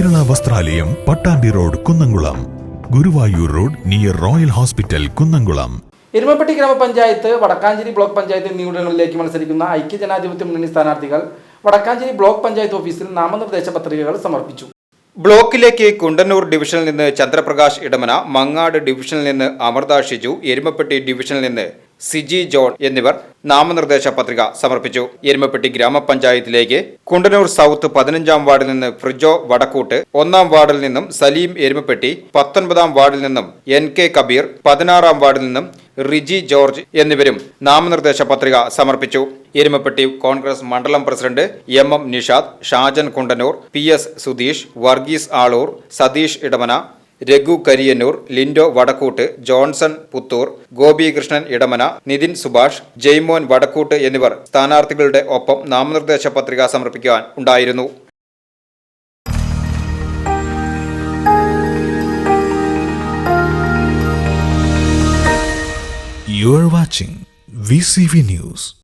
വസ്ത്രാലയം Pattambi road Kunnamkulam. Guruvayur road near Royal Hospital Kunnamkulam. Erumapetty grama panchayat Vadakkancherry block panchayat എന്നിവിടങ്ങളിലേക്ക് മത്സരിക്കുന്ന ഐക്യജനാധിപത്യ മുന്നണി സ്ഥാനാർത്ഥികൾ Vadakkanchery block panchayat ഓഫീസിൽ നാമനിർദ്ദേശ പത്രികകൾ സമർപ്പിച്ചു. ബ്ലോക്കിലേക്ക് കുണ്ടന്നൂർ ഡിവിഷനിൽ നിന്ന് ചന്ദ്രപ്രകാശ് ഇടമന മങ്ങാട് ഡിവിഷനിൽ നിന്ന് അമൃത ഷിജു എരുമപ്പെട്ടി ഡിവിഷനിൽ നിന്ന് സിജി ജോൺ എന്നിവർ നാമനിർദ്ദേശ പത്രിക സമർപ്പിച്ചു. എരുമപ്പെട്ടി ഗ്രാമപഞ്ചായത്തിലേക്ക് കുണ്ടനൂർ സൗത്ത് പതിനഞ്ചാം വാർഡിൽ നിന്ന് ഫ്രിജോ വടക്കൂട്ട് ഒന്നാം വാർഡിൽ നിന്നും സലീം എരുമപ്പെട്ടി പത്തൊൻപതാം വാർഡിൽ നിന്നും എൻ കെ കബീർ പതിനാറാം വാർഡിൽ നിന്നും റിജി ജോർജ് എന്നിവരും നാമനിർദ്ദേശ പത്രിക സമർപ്പിച്ചു. എരുമപ്പെട്ടി കോൺഗ്രസ് മണ്ഡലം president M M Nishad Shajan Kundanoor P S Sudheesh Varghese Aloor Satheesh Edamana Raghu Kariyannur Lindo Vadakkoot Johnson Puthur Gopikrishnan Edamana Nithin Subhash Jaimon Vadakkoot എന്നിവർ സ്ഥാനാർത്ഥികളുടെ ഒപ്പം നാമനിർദ്ദേശ പത്രിക സമർപ്പിക്കാൻ ഉണ്ടായിരുന്നു You watching VCV News.